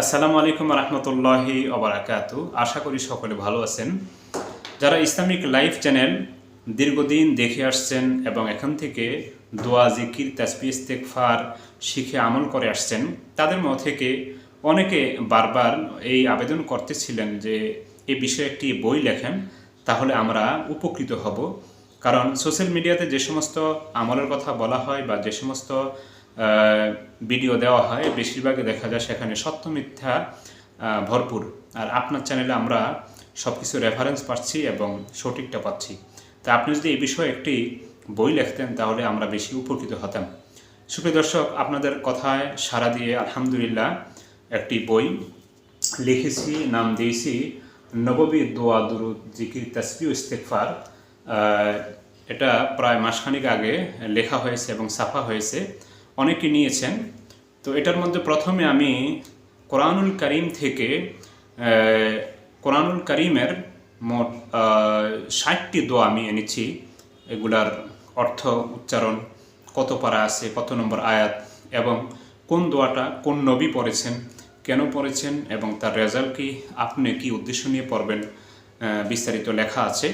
আসসালামু আলাইকুম রহমতুল্লাহি অবরাকাত আশা করি সকলে ভালো আছেন। যারা ইসলামিক লাইফ চ্যানেল দীর্ঘদিন দেখে আসছেন এবং এখান থেকে দোয়া, জিকির, তাসবি ইস্তেকফার শিখে আমল করে আসছেন, তাদের মধ্যে থেকে অনেকে বারবার এই আবেদন করতেছিলেন যে এ বিষয়ে একটি বই লেখেন, তাহলে আমরা উপকৃত হব। কারণ সোশ্যাল মিডিয়াতে যে সমস্ত আমলের কথা বলা হয় বা যে সমস্ত ভিডিও দেওয়া হয়। বেশিরভাগই দেখা যায় সেখানে সত্য মিথ্যা ভরপুর। আর আপনার চ্যানেলে আমরা সব কিছু রেফারেন্স পাচ্ছি এবং সঠিকটা পাচ্ছি। তা আপনি যদি এই বিষয়ে একটি বই লিখতেন, তাহলে আমরা বেশি উপকৃত হতাম। সুপ্রিয় দর্শক, আপনাদের কথায় সাড়া দিয়ে আলহামদুলিল্লাহ একটি বই লিখেছি, নাম দিয়েছি, নববী দোয়া, দুরুদ, জিকির তাসবি ইস্তেকফার এটা প্রায় মাসখানিক আগে লেখা হয়েছে এবং ছাপা হয়েছে। অনেকে নিয়েছেন। তো এটার মধ্যে প্রথমে আমি কোরআনুল করিম থেকে কোরআনুল করিমের মোট ষাটটি দোয়া আমি এনেছি। এগুলার অর্থ উচ্চারণ, কত পারা আছে, কত নম্বর আয়াত, এবং কোন দোয়াটা কোন নবী পড়েছেন, কেন পড়েছেন, এবং তার রেজাল্ট কি, আপনি কি উদ্দেশ্য নিয়ে পড়বেন বিস্তারিত লেখা আছে।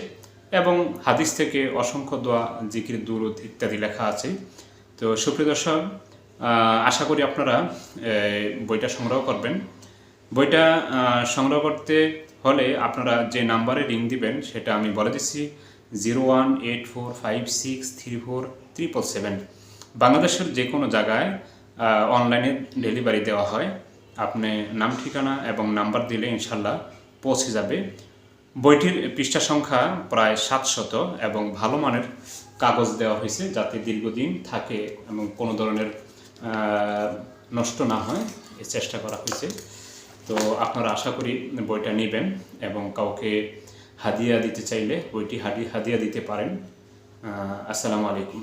এবং হাদিস থেকে অসংখ্য দোয়া, জিকির, দুরুদ ইত্যাদি লেখা আছে। তো সুপ্রিয় দর্শক আশা করি আপনারা বইটা সংগ্রহ করবেন। বইটা সংগ্রহ করতে হলে আপনারা যে নাম্বারে রিং দিবেন, সেটা আমি বলে দিচ্ছি, zero one eight four five six three four triple seven. বাংলাদেশের যে কোনো জায়গায় অনলাইনে ডেলিভারি দেওয়া হয়। আপনি নাম, ঠিকানা এবং নাম্বার দিলে ইনশাল্লাহ পৌঁছে যাবে। বইটির পৃষ্ঠা সংখ্যা প্রায় সাতশত এবং ভালো মানের কাগজ দেওয়া হয়েছে যাতে দীর্ঘদিন থাকে এবং কোনো ধরনের নষ্ট না হয় চেষ্টা করা হয়েছে। তো আপনারা আশা করি বইটা নেবেন এবং কাউকে হাদিয়া দিতে চাইলে বইটি হাদি, হাদিয়া দিতে পারেন। আসসালামু আলাইকুম।